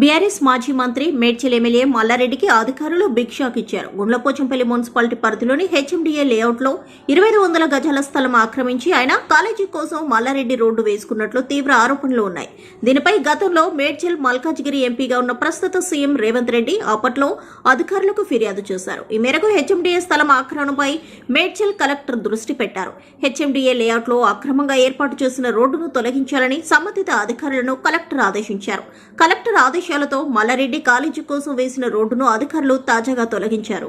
BRS మాజీ మంత్రి Medchal MLA మల్లారెడ్డికి అధికారులు బిగ్ షాక్ ఇచ్చారు గుండ్లపోచంపల్లి మున్సిపాలిటీ పరిధిలోని హెచ్ఎండిఏ లేఅవుట్లో ఇరవై ఐదు వందల గజాల స్థలం ఆక్రమించి ఆయన కాలేజీ కోసం మల్లారెడ్డి రోడ్డు వేసుకున్నట్లు తీవ్ర ఆరోపణలు ఉన్నాయి. దీనిపై గతంలో మేడ్చల్ మల్కాజ్గిరి ఎంపీగా ఉన్న ప్రస్తుత సీఎం రేవంత్ రెడ్డి అప్పట్లో అధికారులకు ఫిర్యాదు చేశారు. ఈ మేరకు హెచ్ఎండిఏ స్థలం ఆక్రమణపై మేడ్చల్ కలెక్టర్ దృష్టి పెట్టారు. హెచ్ఎండిఏ లేఅవుట్లో అక్రమంగా ఏర్పాటు చేసిన రోడ్డును తొలగించాలని సంబంధిత అధికారులను కలెక్టర్ ఆదేశించారు. కలెక్టర్ ఆదేశాలతో మల్లారెడ్డి కాలేజీ కోసం వేసిన రోడ్డును అధికారులు తాజాగా తొలగించారు.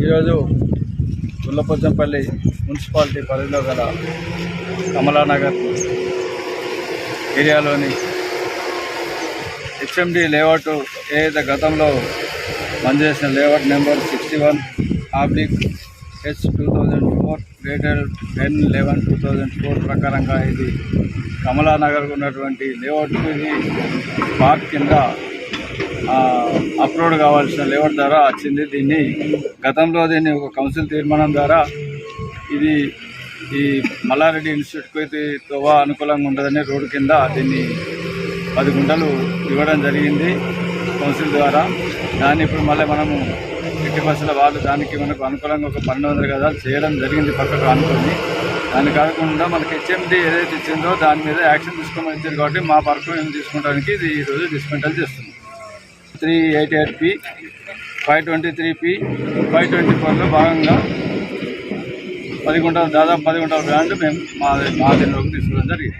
ఈరోజు గుల్లపోచంపల్లి మున్సిపాలిటీ పరిధిలో గల కమలానగర్ ఏరియాలోని హెచ్ఎండి లేఅవుట్ ఏదైతే గతంలో పనిచేసిన చేసిన layout number sixty one oblique H two thousand four dated ten eleven two thousand four ప్రకారంగా ఇది కమలానగర్ ఉన్నటువంటి లేఅవుట్ ఇది పార్క్ కింద అప్లోడ్ కావాల్సిన లేవర్ ద్వారా వచ్చింది. దీన్ని గతంలో దీన్ని ఒక కౌన్సిల్ తీర్మానం ద్వారా ఇది ఈ మల్లారెడ్డి ఇన్స్టిట్యూట్కి తోవా అనుకూలంగా ఉండదని రోడ్డు కింద దీన్ని పది గుంటలు ఇవ్వడం జరిగింది కౌన్సిల్ ద్వారా. దాన్ని ఇప్పుడు మళ్ళీ మనము ఎట్టి బస్సుల వాళ్ళు దానికి మనకు అనుకూలంగా ఒక పన్నెండు వందల గదాలు చేయడం జరిగింది పక్కకు అనుకుని దాన్ని కాకుండా మనకి హెచ్ఎండి ఏదైతే ఇచ్చిందో దాని మీద యాక్షన్ తీసుకోమని ఇచ్చారు కాబట్టి మా పర్కు ఏం తీసుకోవడానికి ఇది ఈరోజు డిస్మెంటల్ చేస్తుంది three eight eight P five twenty three P five twenty ఫోర్లో భాగంగా పది గుంటల దాదాపు పది గుంటల బ్రాండ్ మేము మా మా దీనిలోకి తీసుకోవడం జరిగింది.